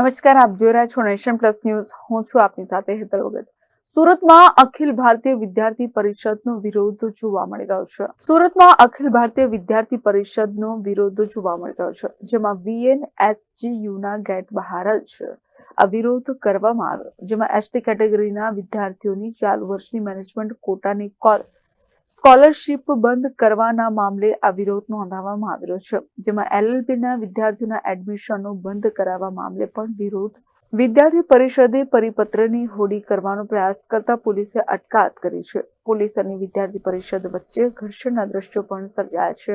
નમસ્કાર, આપ જોઈ રહ્યા છો નેશન પ્લસ ન્યૂઝ. હું છું આપની સાથે હેતલ વગત. સુરતમાં અખિલ ભારતીય વિદ્યાર્થી પરિષદનો વિરોધ જોવા મળી રહ્યો છે. સુરતમાં અખિલ ભારતીય વિદ્યાર્થી પરિષદનો વિરોધ જોવા મળી રહ્યો છે, જેમાં વીએનએસજીયુના ગેટ બહાર જ આ વિરોધ કરવામાં આવ્યો, જેમાં એસટી કેટેગરીના વિદ્યાર્થીઓની ચાલુ વર્ષની મેનેજમેન્ટ કોટાની કોલ સ્કોલરશીપ બંધ કરવાના મામલે આ વિરોધ નોંધાવવામાં આવ્યો છે, જેમાં એલએલબીના વિદ્યાર્થીઓના એડમિશનો બંધ કરાવવા મામલે પણ વિરોધ. વિદ્યાર્થી પરિષદે પરિપત્રની હોડી કરવાનો પ્રયાસ કરતા પોલીસે અટકાયત કરી છે. પોલીસ અને વિદ્યાર્થી પરિષદ વચ્ચે ઘર્ષણના દ્રશ્યો પણ સર્જાયા છે.